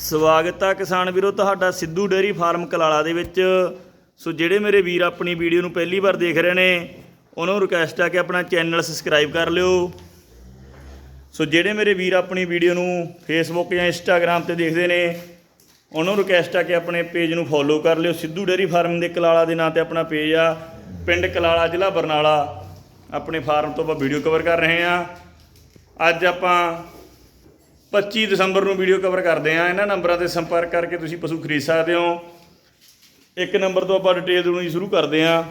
ਸਵਾਗਤ ਆ ਕਿਸਾਨ ਵੀਰੋ, ਤੁਹਾਡਾ ਸਿੱਧੂ ਡੇਅਰੀ ਫਾਰਮ ਕਲਾਲਾ ਦੇ ਵਿੱਚ। ਸੋ ਜਿਹੜੇ ਮੇਰੇ ਵੀਰ ਆਪਣੀ ਵੀਡੀਓ ਨੂੰ ਪਹਿਲੀ ਵਾਰ ਦੇਖ ਰਹੇ ਨੇ, ਉਹਨਾਂ ਨੂੰ ਰਿਕਵੈਸਟ ਆ ਕਿ ਆਪਣਾ ਚੈਨਲ ਸਬਸਕ੍ਰਾਈਬ ਕਰ ਲਿਓ। ਸੋ ਜਿਹੜੇ ਮੇਰੇ ਵੀਰ ਆਪਣੀ ਵੀਡੀਓ ਨੂੰ ਫੇਸਬੁੱਕ ਜਾਂ ਇੰਸਟਾਗ੍ਰam ਤੇ ਦੇਖਦੇ ਨੇ, ਉਹਨਾਂ ਨੂੰ ਰਿਕਵੈਸਟ ਆ ਕਿ ਆਪਣੇ ਪੇਜ ਨੂੰ ਫੋਲੋ ਕਰ ਲਿਓ। ਸਿੱਧੂ ਡੇਅਰੀ ਫਾਰਮ ਦੇ ਕਲਾਲਾ ਦੇ ਨਾਂ ਤੇ ਆਪਣਾ ਪੇਜ ਆ, ਪਿੰਡ ਕਲਾਲਾ, ਜ਼ਿਲ੍ਹਾ ਬਰਨਾਲਾ। ਆਪਣੇ ਫਾਰਮ ਤੋਂ ਆਪਾਂ ਵੀਡੀਓ ਕਵਰ ਕਰ ਰਹੇ ਆ ਅੱਜ ਆਪਾਂ 25 ਦਸੰਬਰ ਨੂੰ ਵੀਡੀਓ ਕਵਰ ਕਰਦੇ ਆ ਇਹਨਾਂ ਨੰਬਰਾਂ ਤੇ ਸੰਪਰਕ ਕਰਕੇ ਤੁਸੀਂ ਪਸ਼ੂ ਖਰੀਦ ਸਕਦੇ ਹੋ। ਇੱਕ ਨੰਬਰ ਤੋਂ ਆਪਾਂ ਡਿਟੇਲ ਦੇਣੀ ਸ਼ੁਰੂ ਕਰਦੇ ਆ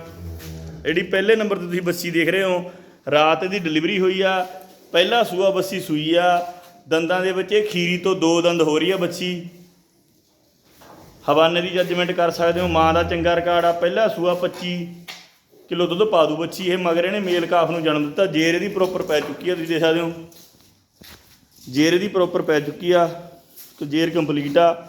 ਜਿਹੜੀ ਪਹਿਲੇ ਨੰਬਰ ਤੇ ਤੁਸੀਂ ਬੱਸੀ ਦੇਖ ਰਹੇ ਹੋ, ਰਾਤ ਦੀ ਡਿਲੀਵਰੀ ਹੋਈ ਆ। ਪਹਿਲਾ ਸੂਆ ਬੱਸੀ ਸੂਈ ਆ। ਦੰਦਾਂ ਦੇ ਵਿੱਚ ਇਹ ਖੀਰੀ ਤੋਂ ਦੋ ਦੰਦ ਹੋ ਰਹੀ ਆ ਬੱਚੀ ਹਵਾਨੇ ਦੀ ਜੱਜਮੈਂਟ ਕਰ ਸਕਦੇ ਹੋ। ਮਾਂ ਦਾ ਚੰਗਾ ਰਿਕਾਰਡ ਆ। ਪਹਿਲਾ ਸੂਆ 25 ਕਿਲੋ ਦੁੱਧ ਪਾ ਦੂ ਬੱਚੀ ਇਹ ਮਗਰ ਇਹਨੇ ਮੇਲ ਕਾਫ ਨੂੰ ਜਨਮ ਦਿੱਤਾ। ਜੇਰ ਇਹਦੀ ਪ੍ਰੋਪਰ ਪੈ ਚੁੱਕੀ ਆ, ਤੁਸੀਂ ਦੇਖ ਸਕਦੇ ਹੋ। ਜੇਰ ਇਹਦੀ ਪ੍ਰੋਪਰ ਪੈ ਚੁੱਕੀ ਆ, ਤੇ ਜੇਰ ਕੰਪਲੀਟ ਆ।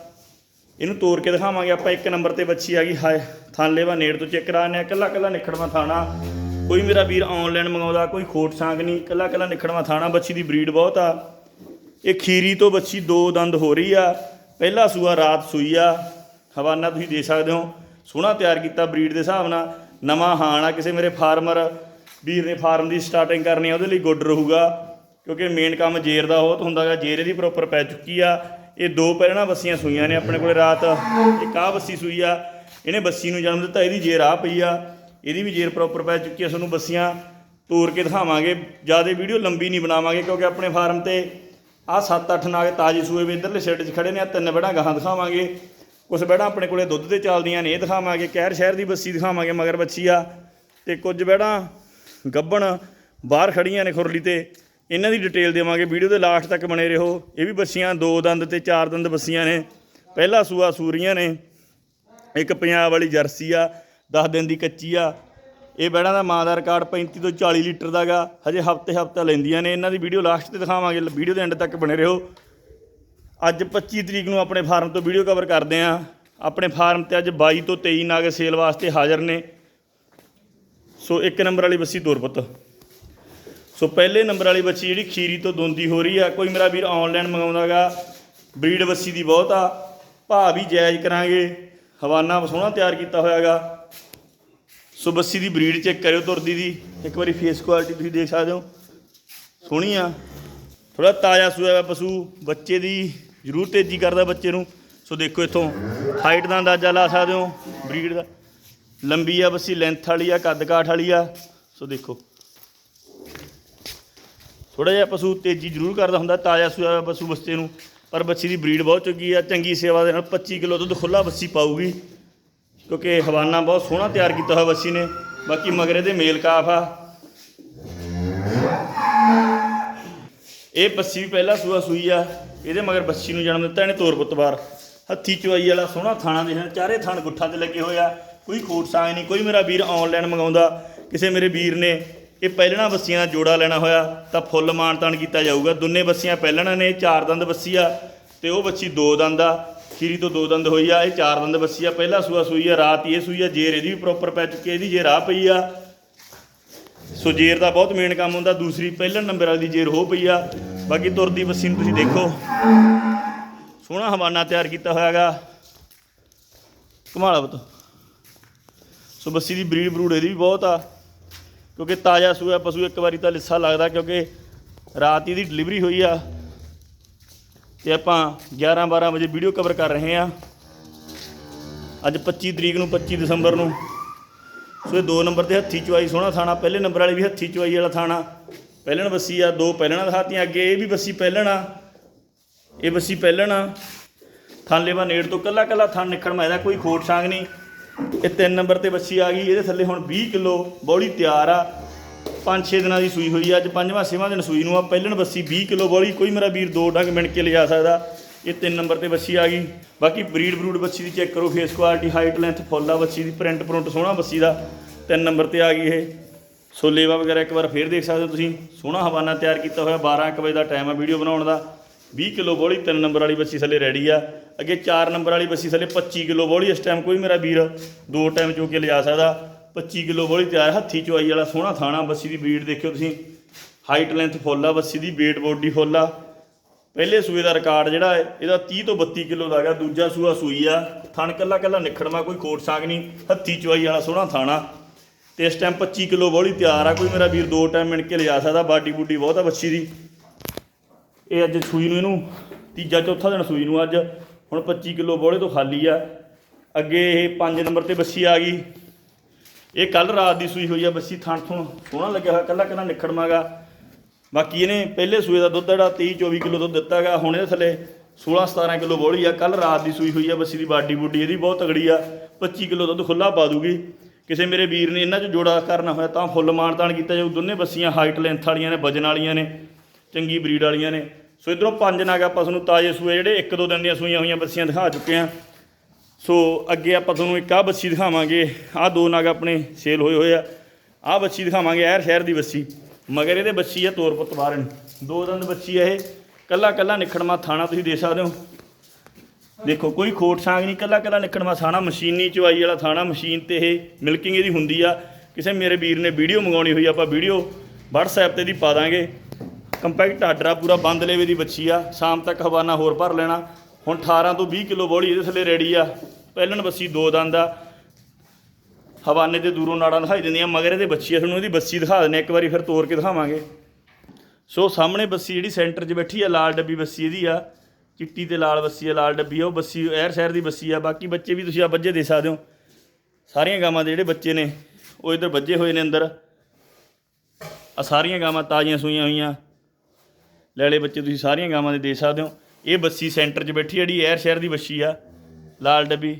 ਇਹਨੂੰ ਤੋੜ ਕੇ ਦਿਖਾਵਾਂਗੇ ਆਪਾਂ, ਇੱਕ ਨੰਬਰ ਤੇ ਬੱਚੀ ਆ ਗਈ। ਹਾਏ ਥਣ ਲੈਵਾ ਨੇੜ ਤੋਂ ਚੈੱਕ ਕਰਾਣੇ ਆ। ਕੱਲਾ ਕੱਲਾ ਨਿਖੜਵਾ ਥਾਣਾ। ਕੋਈ ਮੇਰਾ ਵੀਰ ਆਨਲਾਈਨ ਮੰਗਾਉਂਦਾ, ਕੋਈ ਖੋਟ ਸਾਂਗ ਨਹੀਂ। ਕੱਲਾ ਕੱਲਾ ਨਿਖੜਵਾ ਥਾਣਾ ਬੱਚੀ ਦੀ ਬਰੀਡ ਬਹੁਤ ਆ। ਇਹ ਖੀਰੀ ਤੋਂ ਬੱਚੀ ਦੋ ਦੰਦ ਹੋ ਰਹੀ ਆ। ਪਹਿਲਾ ਸੂਆ ਰਾਤ ਸੂਈ ਆ। ਹਵਾਨਾ ਤੁਸੀਂ ਦੇ ਸਕਦੇ ਹੋ। ਸੋਹਣਾ ਤਿਆਰ ਕੀਤਾ ਬਰੀਡ ਦੇ ਹਿਸਾਬ ਨਾਲ। ਨਵਾਂ ਹਾਣ ਆ ਕਿਸੇ ਮੇਰੇ ਫਾਰਮਰ ਵੀਰ ਨੇ ਫਾਰਮ ਦੀ ਸਟਾਰਟਿੰਗ ਕਰਨੀ ਆ, ਉਹਦੇ ਲਈ ਗੁੱਡ ਰਹੂਗਾ। ਕਿਉਂਕਿ ਮੇਨ ਕੰਮ ਜੇਰ ਦਾ ਬਹੁਤ ਹੁੰਦਾਗਾ ਜੇਰ ਇਹਦੀ ਪ੍ਰੋਪਰ ਪੈ ਚੁੱਕੀ ਆ। ਇਹ ਦੋ ਪਹਿਲਾਂ ਬੱਸੀਆਂ ਸੂਈਆਂ ਨੇ ਆਪਣੇ ਕੋਲੇ ਰਾਤ। ਇੱਕ ਆਹ ਬੱਸੀ ਸੂਈ ਆ, ਇਹਨੇ ਬੱਸੀ ਨੂੰ ਜਨਮ ਦਿੱਤਾ, ਇਹਦੀ ਜੇਰ ਆ ਪਈ ਆ। ਇਹਦੀ ਵੀ ਜੇਰ ਪ੍ਰੋਪਰ ਪੈ ਚੁੱਕੀ ਆ ਤੁਹਾਨੂੰ ਬੱਸੀਆਂ। ਤੋੜ ਕੇ ਦਿਖਾਵਾਂਗੇ, ਜ਼ਿਆਦਾ ਵੀਡੀਓ ਲੰਬੀ ਨਹੀਂ ਬਣਾਵਾਂਗੇ, ਕਿਉਂਕਿ ਆਪਣੇ ਫਾਰਮ ਤੇ ਆਹ 7-8 ਨਾਗ ਤਾਜ਼ੇ ਸੂਏ ਵੀ ਇਧਰਲੇ ਸਾਈਡ 'ਚ ਖੜੇ ਨੇ ਆ ਤਿੰਨ ਬੈੜਾਂ ਗਾਹਾਂ ਦਿਖਾਵਾਂਗੇ। ਕੁਝ ਬੈੜਾਂ ਆਪਣੇ ਕੋਲੇ ਦੁੱਧ ਤੇ ਚੱਲਦੀਆਂ ਨੇ, ਇਹ ਦਿਖਾਵਾਂਗੇ। ਕਹਿਰ ਸ਼ਹਿਰ ਦੀ ਬੱਸੀ ਦਿਖਾਵਾਂਗੇ, ਮਗਰ ਬੱਚੀ ਆ। ਤੇ ਕੁਝ ਬੈੜਾਂ ਗੱਬਣ ਬਾਹਰ ਖੜੀਆਂ ਨੇ ਖੁਰਲੀ ਤੇ। ਇਹਨਾਂ ਦੀ ਡਿਟੇਲ ਦੇਵਾਂਗੇ। ਵੀਡੀਓ ਦੇ ਲਾਸਟ ਤੱਕ ਬਣੇ ਰਹੋ। ਇਹ ਵੀ ਬੱਸੀਆਂ, ਦੋ ਦੰਦ ਤੇ ਚਾਰ ਦੰਦ ਬੱਸੀਆਂ ਨੇ। ਪਹਿਲਾ ਸੂਆ ਸੂਰੀਆਂ ਨੇ। ਇੱਕ ਪੰਜਾਬ ਵਾਲੀ ਜਰਸੀ ਆ 10 ਦਿਨ ਦੀ ਕੱਚੀ ਆ। ਇਹ ਬੈੜਾਂ ਦਾ ਮਾਂ ਦਾ ਰਿਕਾਰਡ 35 ਤੋਂ 40 ਲੀਟਰ ਦਾਗਾ। ਹਜੇ ਹਫ਼ਤੇ ਹਫਤਾ ਲੈਂਦੀਆਂ ਨੇ। ਇਹਨਾਂ ਦੀ ਵੀਡੀਓ ਲਾਸਟ ਤੇ ਦਿਖਾਵਾਂਗੇ। ਵੀਡੀਓ ਦੇ ਐਂਡ ਤੱਕ ਬਣੇ ਰਹੋ। ਅੱਜ 25 ਤਰੀਕ ਨੂੰ ਆਪਣੇ ਫਾਰਮ ਤੋਂ ਵੀਡੀਓ ਕਵਰ ਕਰਦੇ ਆਂ। ਆਪਣੇ ਫਾਰਮ ਤੇ ਅੱਜ 22 ਤੋਂ 23 ਨਾਗ ਸੇਲ ਵਾਸਤੇ ਹਾਜ਼ਰ ਨੇ। ਸੋ ਇੱਕ ਨੰਬਰ ਵਾਲੀ ਬੱਸੀ ਦੁਰਪਤ ਸੋ ਪਹਿਲੇ ਨੰਬਰ ਵਾਲੀ ਬੱਚੀ ਜਿਹੜੀ ਖੀਰੀ ਤੋਂ ਦੋਂਦੀ ਹੋ ਰਹੀ ਆ, ਕੋਈ ਮੇਰਾ ਵੀਰ ਆਨਲਾਈਨ ਮੰਗਾਉਂਦਾਗਾ। ਬਰੀਡ ਬੱਸੀ ਦੀ ਬਹੁਤ ਆ। ਭਾਅ ਵੀ ਜਾਇਜ਼ ਕਰਾਂਗੇ। ਹਵਾਨਾ ਸੋਹਣਾ ਤਿਆਰ ਕੀਤਾ ਹੋਇਆਗਾ। ਸੋ ਬੱਸੀ ਦੀ ਬਰੀਡ ਚੈੱਕ ਕਰਿਓ ਤੁਰਦੀ ਦੀ। ਇੱਕ ਵਾਰੀ ਫੇਸ ਕੁਆਲਿਟੀ ਤੁਸੀਂ ਦੇਖ ਸਕਦੇ ਹੋ। ਸੋਹਣੀ ਆ। ਥੋੜਾ ਤਾਜ਼ਾ ਸੂਆ ਹੋਇਆ ਪਸ਼ੂ। ਬੱਚੇ ਦੀ ਜ਼ਰੂਰ ਤੇਜ਼ੀ ਕਰਦਾ ਬੱਚੇ ਨੂੰ। ਸੋ ਦੇਖੋ ਇੱਥੋਂ ਹਾਈਟ ਦਾ ਅੰਦਾਜ਼ਾ ਲਾ ਸਕਦੇ ਹੋ। ਬਰੀਡ ਦਾ ਲੰਬੀ ਆ ਬੱਸੀ ਲੈਂਥ ਵਾਲੀ ਆ, ਕੱਦ ਕਾਠ ਵਾਲੀ ਆ। ਸੋ ਦੇਖੋ। ਥੋੜਾ ਜਿਹਾ ਪਸ਼ੂ ਤੇਜ਼ੀ ਜ਼ਰੂਰ ਕਰਦਾ ਹੁੰਦਾ, ਤਾਜ਼ਾ ਸੂਆ ਪਸ਼ੂ ਬੱਚੇ ਨੂੰ, ਪਰ ਬੱਚੀ ਦੀ ਬਰੀਡ ਬਹੁਤ ਚੰਗੀ ਆ, ਚੰਗੀ ਸੇਵਾ ਦੇ ਨਾਲ 25 ਕਿਲੋ ਦੁੱਧ ਖੁੱਲਾ ਬੱਸੀ ਪਾਊਗੀ, ਕਿਉਂਕਿ ਹਵਾਨਾ ਬਹੁਤ ਸੋਹਣਾ ਤਿਆਰ ਕੀਤਾ ਹੋਇਆ ਬੱਸੀ ਨੇ, ਬਾਕੀ ਮਗਰੇ ਦੇ ਮੇਲ ਕਾਫ ਆ। ਇਹ ਬੱਸੀ ਵੀ ਪਹਿਲਾ ਸੂਆ ਸੂਈ ਆ, ਇਹਦੇ ਮਗਰ ਬੱਸੀ ਨੂੰ ਜਨਮ ਦਿੱਤਾ ਇਹਨੇ ਤੋਰ ਪੁੱਤਵਾਰ ਹੱਥੀ ਚੁਆਈ ਵਾਲਾ ਸੋਹਣਾ ਥਾਣਾ ਦੇ ਹਨ ਚਾਰੇ ਥਾਣ ਗੁੱਠਾਂ ਤੇ ਲੱਗੇ ਹੋਇਆ ਕੋਈ ਖੋਟ ਸਾਂਗ ਨਹੀਂ, ਕੋਈ ਮੇਰਾ ਵੀਰ ਆਨਲਾਈਨ ਮੰਗਾਉਂਦਾ, ਕਿਸੇ ਮੇਰੇ ਵੀਰ ਨੇ ਇਹ ਪਹਿਲਣਾ ਬੱਸੀਆਂ ਦਾ ਜੋੜਾ ਲੈਣਾ ਹੋਇਆ ਤਾਂ ਫੁੱਲ ਮਾਨਤਾਨ ਕੀਤਾ ਜਾਊਗਾ। ਦੋਨੇ ਬੱਸੀਆਂ ਪਹਿਲਣਾ ਨੇ ਚਾਰ ਦੰਦ ਬੱਸੀ ਆ ਤੇ ਉਹ ਬੱਚੀ ਦੋ ਦੰਦ ਆ। ਖੀਰੀ ਤੋਂ ਦੋ ਦੰਦ ਹੋਈ ਆ ਇਹ ਚਾਰ ਦੰਦ ਬੱਸੀ ਆ। ਪਹਿਲਾ ਸੂਆ ਸੂਈ ਆ ਰਾਤ ਹੀ ਇਹ ਸੂਈ ਆ ਜੇਰ ਇਹਦੀ ਵੀ ਪ੍ਰੋਪਰ ਪੈ ਚੁੱਕੀ ਆ, ਇਹਦੀ ਜੇਰ ਆ ਪਈ ਆ। ਸੋ ਜੇਰ ਦਾ ਬਹੁਤ ਮੇਨ ਕੰਮ ਹੁੰਦਾ ਦੂਸਰੀ ਪਹਿਲਣ ਨੰਬਰ ਵਾਲੀ ਦੀ ਜੇਰ ਹੋ ਪਈ ਆ। ਬਾਕੀ ਤੁਰਦੀ ਬੱਸੀ ਨੂੰ ਤੁਸੀਂ ਦੇਖੋ। ਸੋਹਣਾ ਹਵਾਨਾ ਤਿਆਰ ਕੀਤਾ ਹੋਇਆਗਾ। ਕਮਾਲਾ ਬਤ ਸੋ ਬੱਸੀ ਦੀ ਬਰੀਡ ਬਰੂਡ ਇਹਦੀ ਵੀ ਬਹੁਤ ਆ। ਕਿਉਂਕਿ ਤਾਜ਼ਾ ਸੂਆ ਪਸ਼ੂ ਇੱਕ ਵਾਰੀ ਤਾਂ ਲਿੱਸਾ ਲੱਗਦਾ ਕਿਉਂਕਿ ਰਾਤ ਹੀ ਦੀ ਡਿਲੀਵਰੀ ਹੋਈ ਆ ਤੇ ਆਪਾਂ 11 12 ਵਜੇ ਵੀਡੀਓ ਕਵਰ ਕਰ ਰਹੇ ਆ। ਅੱਜ 25 ਤਰੀਕ ਨੂੰ 25 ਦਸੰਬਰ ਨੂੰ। ਸੋ ਇਹ ਦੋ ਨੰਬਰ ਤੇ ਹੱਥੀ ਚੁਆਈ ਸੋਹਣਾ ਥਾਣਾ, ਪਹਿਲੇ ਨੰਬਰ ਵਾਲੇ ਵੀ ਹੱਥੀ ਚੁਆਈ ਵਾਲਾ ਥਾਣਾ। ਪਹਿਲਣ ਬੱਸੀ ਆ, ਦੋ ਪਹਿਲਣਾ ਦਿਖਾਤੀਆਂ, ਅੱਗੇ ਇਹ ਵੀ ਬੱਸੀ ਪਹਿਲਣ ਆ। ਇਹ ਬੱਸੀ ਪਹਿਲਣ ਆ। ਥਣ ਲੇਵਾ ਨੇੜ ਤੋਂ ਕੱਲਾ ਕੱਲਾ ਥਾਂ ਨਿਕਲ ਮੈਂ ਇਹਦਾ ਕੋਈ ਖੋਟ ਸਾਂਗ ਨਹੀਂ। ਇਹ ਤਿੰਨ ਨੰਬਰ ਤੇ ਬੱਸੀ ਆ ਗਈ, ਇਹਦੇ ਥੱਲੇ ਹੁਣ 20 ਕਿਲੋ ਬੋਲੀ ਤਿਆਰ ਆ। 5-6 ਦਿਨਾਂ ਦੀ ਸੂਈ ਹੋਈ ਆ, ਅੱਜ ਪੰਜਵਾਂ ਛੇਵਾਂ ਦਿਨ ਸੂਈ ਨੂੰ ਆ। ਪਹਿਲਣ ਬੱਸੀ 20 ਕਿਲੋ ਬੋਲੀ, ਕੋਈ ਮੇਰਾ ਵੀਰ ਦੋ ਡੰਗ ਮਿਣ ਕੇ ਲਿਜਾ ਸਕਦਾ। ਇਹ ਤਿੰਨ ਨੰਬਰ ਤੇ ਬੱਸੀ ਆ ਗਈ। ਬਾਕੀ ਬਰੀਡ ਬਰੂਡ ਬੱਸੀ ਦੀ ਚੈੱਕ ਕਰੋ face quality height length full ਆ ਬੱਸੀ ਦੀ ਪ੍ਰਿੰਟ ਪ੍ਰਿੰਟ ਸੋਹਣਾ ਬੱਸੀ ਦਾ। ਤਿੰਨ ਨੰਬਰ ਤੇ ਆ ਗਈ ਇਹ। ਸੋ ਲੇਵਾ ਵਗੈਰਾ ਇੱਕ ਵਾਰ ਫੇਰ ਦੇਖ ਸਕਦੇ ਹੋ ਤੁਸੀਂ। ਸੋਹਣਾ ਹਵਾਨਾ ਤਿਆਰ ਕੀਤਾ ਹੋਇਆ 12 1 ਵਜੇ ਦਾ ਟਾਈਮ ਆ ਵੀਡੀਓ ਬਣਾਉਣ ਦਾ। 20 ਕਿਲੋ ਬੋਲੀ, ਤਿੰਨ ਨੰਬਰ ਵਾਲੀ ਬੱਸੀ ਥੱਲੇ ਰੈਡੀ ਆ। ਅੱਗੇ 4 ਨੰਬਰ ਵਾਲੀ ਬੱਸੀ ਥੱਲੇ 25 ਕਿਲੋ ਬੋਲੀ, ਇਸ ਟਾਈਮ ਕੋਈ ਮੇਰਾ ਵੀਰ ਦੋ ਟਾਈਮ ਚੋ ਕੇ ਲਿਜਾ ਸਕਦਾ। 25 ਕਿਲੋ ਬੋਲੀ ਤਿਆਰ, ਹੱਥੀ ਚੁਆਈ ਵਾਲਾ ਸੋਹਣਾ ਥਾਣਾ, ਬੱਸੀ ਦੀ ਬਰੀਡ ਦੇਖਿਓ ਤੁਸੀਂ। ਹਾਈਟ ਲੈਂਥ ਫੁੱਲ ਆ, ਬੱਸੀ ਦੀ weight ਬੋਡੀ ਫੁੱਲ ਆ। ਪਹਿਲੇ ਸੂਏ ਦਾ ਰਿਕਾਰਡ ਜਿਹੜਾ ਹੈ, ਇਹਦਾ 30 ਤੋਂ 32 ਕਿਲੋ ਦਾ ਹੈਗਾ, ਦੂਜਾ ਸੂਆ ਸੂਈ ਆ। ਥਣ ਕੱਲਾ ਕੱਲਾ ਨਿਖੜਵਾ, ਕੋਈ ਕੋਟ ਸਾਗ ਨਹੀਂ, ਹੱਥੀ ਚੁਆਈ ਵਾਲਾ ਸੋਹਣਾ ਥਾਣਾ। ਤੇ ਇਸ ਟਾਈਮ 25 ਕਿਲੋ ਬੋਲੀ ਤਿਆਰ ਆ, ਕੋਈ ਮੇਰਾ ਵੀਰ ਦੋ ਟਾਈਮ ਮਿਣ ਕੇ ਲਿਜਾ ਸਕਦਾ, ਬਾਡੀ ਬੂਡੀ ਬਹੁਤ ਆ ਬੱਚੀ ਦੀ। ਇਹ ਅੱਜ ਸੂਈ ਨੂੰ ਇਹਨੂੰ, ਤੀਜਾ ਚੌਥਾ ਦਿਨ ਸੂਈ ਨੂੰ ਅੱਜ, ਹੁਣ 25 ਕਿਲੋ ਬੋਲੇ ਤੋਂ ਖਾਲੀ ਆ। ਅੱਗੇ ਇਹ 5 ਨੰਬਰ ਤੇ ਬੱਸੀ ਆ ਗਈ। ਇਹ ਕੱਲ ਰਾਤ ਦੀ ਸੂਈ ਹੋਈ ਆ ਬੱਸੀ, ਥਣ ਥਣ ਸੋਹਣਾ ਲੱਗਿਆ ਹੋਇਆ, ਕੱਲਾ ਕੱਲਾ ਨਿਖੜਮਾਗਾ ਬਾਕੀ ਇਹਨੇ ਪਹਿਲੇ ਸੂਏ ਦਾ ਦੁੱਧ ਜਿਹੜਾ 23 24 ਕਿਲੋ ਦੁੱਧ ਦਿੱਤਾਗਾ ਹੁਣ ਇਹਦੇ ਥੱਲੇ 16 17 ਕਿਲੋ ਬੋਲੀ ਆ। ਕੱਲ ਰਾਤ ਦੀ ਸੂਈ ਹੋਈ ਆ ਬੱਸੀ ਦੀ ਬਾਡੀ ਬੂਡੀ, ਇਹਦੀ ਬਹੁਤ ਤਗੜੀ ਆ। 25 ਕਿਲੋ ਦੁੱਧ ਖੁੱਲਾ ਪਾ ਦੂਗੀ। ਕਿਸੇ ਮੇਰੇ ਵੀਰ ਨੇ ਇਹਨਾਂ 'ਚ ਜੋੜਾ ਕਰਨਾ ਹੋਇਆ ਤਾਂ ਫੁੱਲ ਮਾਨਤਾਨ ਕੀਤਾ ਜਾਊ। ਦੋਨੇ ਬੱਸੀਆਂ ਹਾਈਟ ਲੈਂਥ ਵਾਲੀਆਂ ਨੇ, ਵਜਨ ਵਾਲੀਆਂ ਨੇ, ਚੰਗੀ ਬਰੀਡ ਵਾਲੀਆਂ ਨੇ। ਸੋ ਇਧਰੋਂ ਪੰਜ ਨਾਗ ਆਪਾਂ ਤੁਹਾਨੂੰ ਤਾਜ਼ੇ ਸੂਏ ਜਿਹੜੇ ਇੱਕ ਦੋ ਦਿਨ ਦੀਆਂ ਸੂਈਆਂ ਹੋਈਆਂ ਬੱਸੀਆਂ ਦਿਖਾ ਚੁੱਕੇ ਆ ਸੋ ਅੱਗੇ ਆਪਾਂ ਤੁਹਾਨੂੰ ਇੱਕ ਆਹ ਬੱਸੀ ਦਿਖਾਵਾਂਗੇ। ਆਹ ਦੋ ਨਾਗ ਆਪਣੇ ਸੇਲ ਹੋਏ ਹੋਏ ਆ। ਆਹ ਬੱਸੀ ਦਿਖਾਵਾਂਗੇ ਐਰ ਸ਼ਹਿਰ ਦੀ ਬੱਸੀ। ਮਗਰ ਇਹਦੇ ਬੱਚੀ ਆ ਤੋਰ ਪੁੱਤ ਬਾਰਨ ਦੋ ਦੰਦ ਬੱਚੀ ਆ ਇਹ। ਕੱਲਾ ਕੱਲਾ ਨਿਖੜਮਾ ਥਾਣਾ ਤੁਸੀਂ ਦੇ ਸਕਦੇ ਹੋ। ਦੇਖੋ, ਕੋਈ ਖੋਟ ਸਾਂਗ ਨਹੀਂ। ਕੱਲਾ ਕੱਲਾ ਨਿਕਣਵਾ ਥਾਣਾ, ਮਸ਼ੀਨੀ ਚਵਾਈ ਵਾਲਾ ਥਾਣਾ, ਮਸ਼ੀਨ ਤੇ ਇਹ ਮਿਲਕਿੰਗ ਇਹਦੀ ਹੁੰਦੀ ਆ। ਕਿਸੇ ਮੇਰੇ ਵੀਰ ਨੇ ਵੀਡੀਓ ਮੰਗਾਉਣੀ ਹੋਈ, ਆਪਾਂ ਵੀਡੀਓ WhatsApp ਤੇ ਦੀ ਪਾ ਦਾਂਗੇ। ਕੰਪੈਕਟ ਆਡਰਾ ਪੂਰਾ ਬੰਦ ਲੇਵੇ ਦੀ ਬੱਚੀ ਆ ਸ਼ਾਮ ਤੱਕ ਹਵਾਨਾ ਹੋਰ ਭਰ ਲੈਣਾ। ਹੁਣ 18 ਤੋਂ 20 ਕਿਲੋ ਬੋਲੀ ਇਹਦੇ ਥੱਲੇ ਰੈਡੀ ਆ। ਪਹਿਲਣ ਬੱਸੀ ਦੋ ਦੰਦ ਆ। ਹਵਾਨੇ ਤੇ ਦੂਰੋਂ ਨਾੜਾਂ ਦਿਖਾਈ ਦਿੰਦੀਆਂ ਮਗਰ ਇਹਦੇ ਬੱਚੀ ਆ ਤੁਹਾਨੂੰ ਇਹਦੀ ਬੱਸੀ ਦਿਖਾ ਦਿੰਦੇ ਹਾਂ, ਇੱਕ ਵਾਰੀ ਫਿਰ ਤੋੜ ਕੇ ਦਿਖਾਵਾਂਗੇ। ਸੋ ਸਾਹਮਣੇ ਬੱਸੀ ਜਿਹੜੀ ਸੈਂਟਰ 'ਚ ਬੈਠੀ ਆ ਲਾਲ ਡੱਬੀ ਬੱਸੀ ਇਹਦੀ ਆ। ਚਿੱਟੀ ਤੇ ਲਾਲ ਬੱਸੀ ਆ ਲਾਲ ਡੱਬੀ ਆ ਉਹ ਬੱਸੀ ਐਰ ਸ਼ਹਿਰ ਦੀ ਬੱਸੀ ਆ। ਬਾਕੀ ਬੱਚੇ ਵੀ ਤੁਸੀਂ ਆ ਬੱਜੇ ਦੇ ਸਕਦੇ ਹੋ। ਸਾਰੀਆਂ ਗਾਵਾਂ ਦੇ ਜਿਹੜੇ ਬੱਚੇ ਨੇ ਉਹ ਇਧਰ ਬੱਜੇ ਹੋਏ ਨੇ ਅੰਦਰ। ਆ ਸਾਰੀਆਂ ਗਾਵਾਂ ਤਾਜ਼ੀਆਂ ਸੂਈਆਂ ਹੋਈਆਂ। ਲੈਲੇ ਬੱਚੇ, ਤੁਸੀਂ ਸਾਰੀਆਂ ਗਾਵਾਂ ਦੇ ਦੇ ਸਕਦੇ ਹੋ। ਇਹ ਬੱਸੀ ਸੈਂਟਰ 'ਚ ਬੈਠੀ ਆ, ਜਿਹੜੀ ਐਰ ਸ਼ਹਿਰ ਦੀ ਬੱਸੀ ਆ, ਲਾਲ ਡੱਬੀ।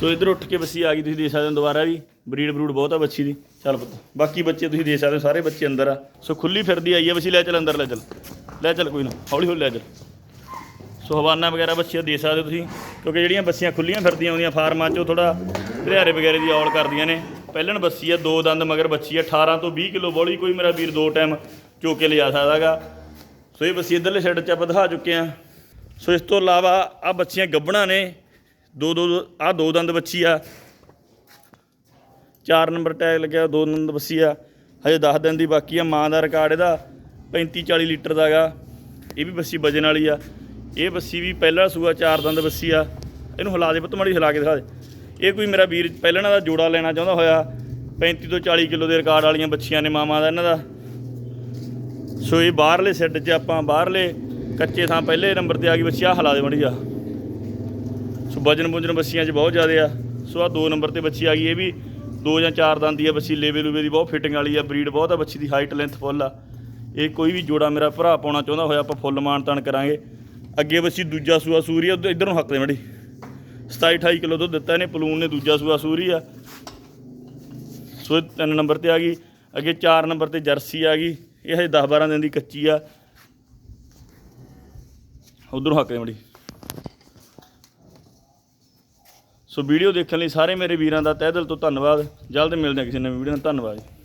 ਸੋ ਇਧਰ ਉੱਠ ਕੇ ਬੱਸੀ ਆ ਗਈ, ਤੁਸੀਂ ਦੇ ਸਕਦੇ ਹੋ ਦੁਬਾਰਾ ਵੀ। ਬਰੀਡ ਬਰੂਡ ਬਹੁਤ ਆ ਬੱਚੀ ਦੀ। ਚੱਲ ਪੁੱਤ, ਬਾਕੀ ਬੱਚੇ ਤੁਸੀਂ ਦੇ ਸਕਦੇ ਹੋ, ਸਾਰੇ ਬੱਚੇ ਅੰਦਰ ਆ। ਸੋ ਖੁੱਲੀ ਫਿਰਦੀ ਆਈ ਆ ਬੱਸੀ, ਲੈ ਚੱਲ ਅੰਦਰ, ਲੈ ਚੱਲ। ਲੈ ਚੱਲ ਕੋਈ ਨਾ, ਹੌਲੀ ਹੌਲੀ ਲੈ ਚੱਲ। ਸੋ ਹਵਾਨਾ ਵਗੈਰਾ ਬੱਚੀਆਂ ਦੇ ਸਕਦੇ ਹੋ ਤੁਸੀਂ, ਕਿਉਂਕਿ ਜਿਹੜੀਆਂ ਬੱਸੀਆਂ ਖੁੱਲੀਆਂ ਫਿਰਦੀਆਂ ਆਉਂਦੀਆਂ ਫਾਰਮਾਂ 'ਚ ਉਹ ਥੋੜਾ ਧਰਿਆਰੇ ਵਗੈਰੇ ਦੀ ਔਲ ਕਰਦੀਆਂ ਨੇ। ਪਹਿਲਣ ਬੱਸੀ ਆ, ਦੋ ਦੰਦ ਮਗਰ ਬੱਚੀ ਆ 18 ਤੋਂ 20 ਕਿਲੋ ਬੋਲੀ, ਕੋਈ ਮੇਰਾ ਵੀਰ ਦੋ ਟਾਈਮ ਚੋ ਕੇ ਲਿਜਾ ਸਕਦਾਗਾ। ਸੋ ਇਹ ਬੱਸੀ ਇਧਰਲੇ ਸਾਈਡ 'ਚ ਆਪਾਂ ਦਿਖਾ ਚੁੱਕੇ ਆ ਸੋ ਇਸ ਤੋਂ ਇਲਾਵਾ ਆ ਬੱਚੀਆਂ ਗੱਬਣਾ ਨੇ। ਦੋ ਦੋ ਆ ਦੋ ਦੰਦ ਬੱਚੀ ਆ। ਚਾਰ ਨੰਬਰ ਟੈਗ ਲੱਗਿਆ, ਦੋ ਦੰਦ ਬੱਸੀ ਆ। ਹਜੇ 10 ਦਿਨ ਦੀ ਬਾਕੀ ਆ, ਮਾਂ ਦਾ ਰਿਕਾਰਡ ਇਹਦਾ 35 40 ਲੀਟਰ ਦਾਗਾ ਇਹ ਵੀ ਬੱਸੀ ਵਜਨ ਵਾਲੀ ਆ। ਇਹ ਬੱਸੀ ਵੀ ਪਹਿਲਾ ਸੂਆ, ਚਾਰ ਦੰਦ ਬੱਸੀ ਆ। ਇਹਨੂੰ ਹਿਲਾ ਦੇ ਪੁੱਤ, ਮਾੜੀ ਹਿਲਾ ਕੇ ਦਿਖਾ ਦੇ। ਇਹ ਕੋਈ ਮੇਰਾ ਵੀਰ ਪਹਿਲਾਂ ਦਾ ਜੋੜਾ ਲੈਣਾ ਚਾਹੁੰਦਾ ਹੋਇਆ। 35 ਤੋਂ 40 ਕਿਲੋ ਦੇ ਰਿਕਾਰਡ ਵਾਲੀਆਂ ਬੱਚੀਆਂ ਨੇ ਮਾਮਾ ਦਾ ਇਹਨਾਂ ਦਾ। ਸੋ ਇਹ ਬਾਹਰਲੇ ਸੈੱਟ 'ਚ ਆਪਾਂ ਬਾਹਰਲੇ ਕੱਚੇ ਥਾਂ ਪਹਿਲੇ ਨੰਬਰ ਤੇ ਆ ਗਈ ਬੱਚੀ ਆ ਹਿਲਾ ਦੇ ਮਾੜੀ ਜਾ ਸੋ ਵਜਨ ਵੁਜਨ ਬੱਸੀਆਂ 'ਚ ਬਹੁਤ ਜ਼ਿਆਦਾ ਆ। ਸੋ ਆ ਦੋ ਨੰਬਰ ਤੇ ਬੱਚੀ ਆ ਗਈ, ਇਹ ਵੀ ਦੋ ਜਾਂ ਚਾਰ ਦੰਦ ਦੀ ਆ ਬੱਚੀ ਲੇਵੇ ਲੂਵੇ ਦੀ ਬਹੁਤ ਫਿਟਿੰਗ ਵਾਲੀ ਆ ਬਰੀਡ ਬਹੁਤ ਆ ਬੱਚੀ ਦੀ ਹਾਈਟ ਲੈਂਥ ਫੁੱਲ ਆ। ਇਹ ਕੋਈ ਵੀ ਜੋੜਾ ਮੇਰਾ ਭਰਾ ਪਾਉਣਾ ਚਾਹੁੰਦਾ ਹੋਇਆ, ਆਪਾਂ ਫੁੱਲ ਮਾਨ ਤਾਨ ਕਰਾਂਗੇ। ਅੱਗੇ ਬੱਚੀ ਦੂਜਾ ਸੂਆ ਸੂਰੀ ਆ, ਉੱਧਰ- ਇੱਧਰ ਨੂੰ ਹੱਕ ਦੇ ਮੜੀ। 27 28 ਕਿਲੋ ਦੁੱਧ ਦਿੱਤਾ ਇਹਨੇ, ਪਲੂਨ ਨੇ ਦੂਜਾ ਸੂਆ ਸੂਰੀ ਆ। ਸੋ ਇਹ ਤਿੰਨ ਨੰਬਰ ਤੇ ਆ ਗਈ। ਅੱਗੇ 4 ਨੰਬਰ ਤੇ ਜਰਸੀ ਆ ਗਈ। ਇਹ ਹਜੇ 10 12 ਦਿਨ ਦੀ ਕੱਚੀ ਆ। ਉਧਰੋਂ ਹੱਕ ਦੇ ਮੜੀ। ਸੋ ਵੀਡੀਓ ਦੇਖਣ ਲਈ ਸਾਰੇ ਮੇਰੇ ਵੀਰਾਂ ਦਾ ਤਹਿ ਦਿਲ ਤੋਂ ਧੰਨਵਾਦ। ਜਲਦ ਮਿਲਦੇ ਹਾਂ ਕਿਸੇ ਨਵੀਂ ਵੀਡੀਓ ਨਾਲ। ਧੰਨਵਾਦ ਜੀ।